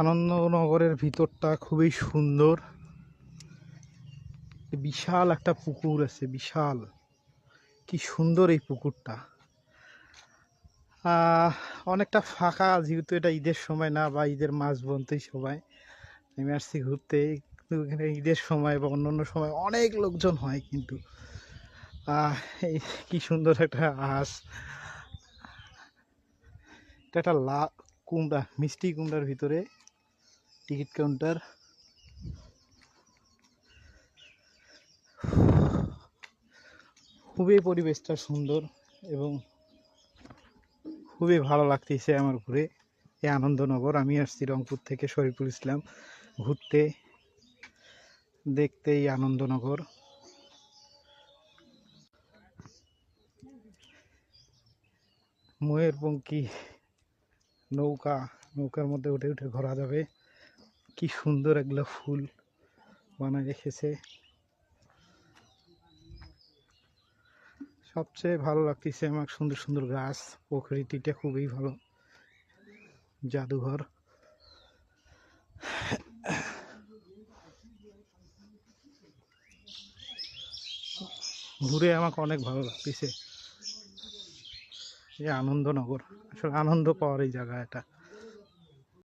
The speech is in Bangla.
আনন্দনগরের ভিতরটা খুবই সুন্দর। বিশাল একটা পুকুর আছে, বিশাল। কি সুন্দর এই পুকুরটা। অনেকটা ফাঁকা, যেহেতু এটা ঈদের সময় না, বা ঈদের মাঝ বনতেই সময় আমি আসছি ঘুরতে এখানে ঈদের সময় বা অন্য অন্য সময় অনেক লোকজন হয় কিন্তু। এই কি সুন্দর একটা হাঁস এটা একটা লা কুমড়া, মিষ্টি কুমড়ার ভিতরে। Ticket counter. খুবই পরিবেশটা সুন্দর এবং খুবই ভালো লাগতেছে আমার ঘুরে এই আনন্দনগর, আমি আসছি রংপুর থেকে শরীফুল ইসলাম ঘুরতে। দেখতে এই আনন্দনগর। ময়ূরপঙ্খী নৌকা, নৌকার মধ্যে উঠে উঠে ঘোরা যাবে। কি সুন্দর এগুলো ফুল বানায় রেখেছে। সবচেয়ে ভালো লাগতেছে আমার সুন্দর সুন্দর গাছ, প্রকৃতিটা খুবই ভালো, জাদুঘর। ঘুরে আমাকে অনেক ভালো লাগতেছে। এই আনন্দনগর, আসলে আনন্দ পাওয়ার এই জায়গা এটা।